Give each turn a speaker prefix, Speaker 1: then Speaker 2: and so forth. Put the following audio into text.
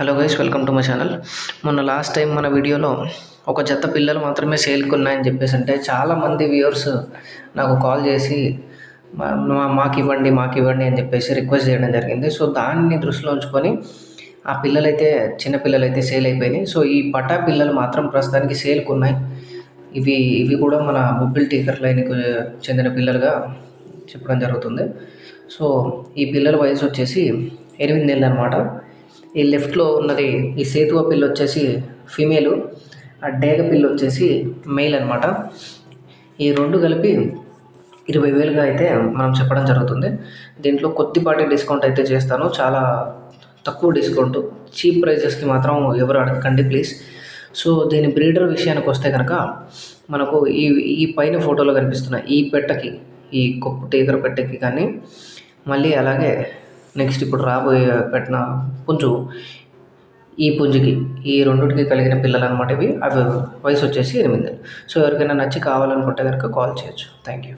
Speaker 1: Hello guys welcome to my channel. మొన్న last time మన వీడియోలో ఒక జత పిల్లలు మాత్రమే సేల్కి ఉన్నాయని చెప్పేసి అంటే చాలామంది వ్యూవర్స్ నాకు కాల్ చేసి మా- మాకు ఇవ్వండి మాకు ఇవ్వండి అని చెప్పేసి రిక్వెస్ట్ చేయడం జరిగింది. సో దాన్ని దృష్టిలో ఉంచుకొని ఆ పిల్లలైతే చిన్న పిల్లలైతే సేల్ అయిపోయినాయి. సో ఈ పటా పిల్లలు మాత్రం ప్రస్తుతానికి సేల్కి ఉన్నాయి. ఇవి ఇవి కూడా మన బొబ్బిల్ టీకర్ లైన్కి చెందిన పిల్లలుగా చెప్పడం జరుగుతుంది. సో ఈ పిల్లల వయసు వచ్చేసి ఎనిమిది నెలలు అనమాట ఈ లెఫ్ట్లో ఉన్నది ఈ సేతువ పిల్ల వచ్చేసి ఫీమేలు ఆ డేగ పిల్ల వచ్చేసి మెయిల్ అనమాట ఈ రెండు కలిపి ఇరవై వేలుగా అయితే మనం చెప్పడం జరుగుతుంది. దీంట్లో కొద్దిపాటి డిస్కౌంట్ అయితే చేస్తాను. చాలా తక్కువ డిస్కౌంట్ చీప్ ప్రైజెస్కి మాత్రం ఎవరు అడగకండి ప్లీజ్ సో దీని బ్రీడర్ విషయానికి వస్తే కనుక మనకు ఈ ఈ పైన ఫోటోలో కనిపిస్తున్న ఈ పెట్టకి ఈ కొప్పు టీగర పెట్టకి కానీ మళ్ళీ అలాగే నెక్స్ట్ ఇప్పుడు రాబోయే పెట్టిన పుంజు ఈ పుంజుకి ఈ రెండింటికి కలిగిన పిల్లలు అనమాట ఇవి. అవి వయసు వచ్చేసి ఎనిమిది. సో ఎవరికైనా నచ్చి కావాలనుకుంటే కనుక కాల్ చేయొచ్చు. Thank you